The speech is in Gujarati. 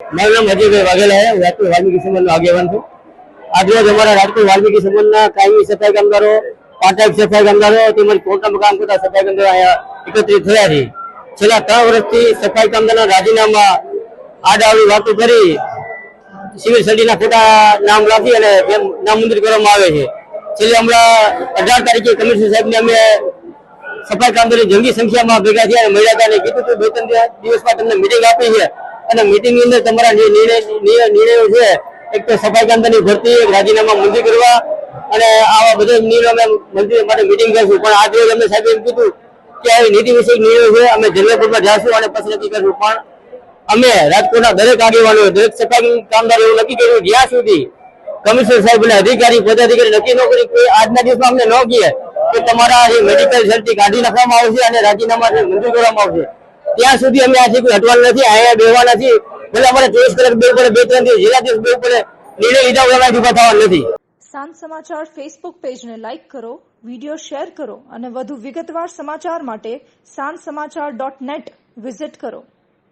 મારું નામ અજયભાઈ વાઘેલા છે. રાજકોટ વાલ્મીકી સમાજનો આગેવાન છું. આજરોજ અમારા રાજકોટ વાલ્મીકી સમાજના કાયમી સફાઈ કામદારો પાટાક સફાઈ કામદારો તેમજ કોર્ટમાં કામ કરતા સફાઈ કામદારો અહીંયા એકત્રિત થયા છે. છેલ્લા ત્રણ વર્ષથી સફાઈ કામદારના રાજીનામા આડાવડી વાતો કરી, સિવિલ સર્ટીના ખોટા નામ રાખી અને નામંજૂર કરવામાં આવે છે. છેલ્લે હમણાં અઢાર તારીખે કમિશનર સાહેબને અમે સફાઈ કામદારો જંગી સંખ્યામાં ભેગા થયા અને મળ્યા હતા અને કીધું હતું બે ત્રણ દિવસમાં તમને મિટિંગ આપી છે. અને મિટિંગની અંદર તમારા જે નિર્ણય છે, એક તો સફાઈ કામદારની ભરતી, એક રાજીનામા મંજૂર કરવા અને આવા બધા નિર્ણયો અમે મંજૂરી માટે મિટિંગ કરશું. પણ આજે અમે સાહેબ એમ કીધું કે આવી નીતિ વિષયક નિર્ણયો છે, અમે જનરલપુરમાં જાશું અને નક્કી કરશું. પણ અમે રાજકોટના દરેક આગેવાનો દરેક સફાઈ કામદારો એવું નક્કી કર્યું, જ્યાં સુધી કમિશનર સાહેબ અને અધિકારી, પદાધિકારી નક્કી ન કરી, કોઈ આજના દિવસમાં અમને ન કહે કે તમારા જે મેડિકલ સર્ટી કાઢી નાખવામાં આવશે અને રાજીનામા મંજૂર કરવામાં આવશે. ત્યાં સુધી અમે આજે કોઈ હટવાનું નથી અહીંયા બેવા નથી. એટલે અમારે ચોવીસ કલાક બે પડે, બે ત્રણ દિવસ જેના દિવસ બે પડે, નિર્ણય લીધા વગર ઊભા થવાનું નથી. સાંજ સમાચાર ફેસબુક પેજને લાઇક કરો વીડિયો શેર કરો અને વધુ વિગતવાર સમાચાર માટે સાંજ સમાચાર ડોટ નેટ વિઝિટ કરો.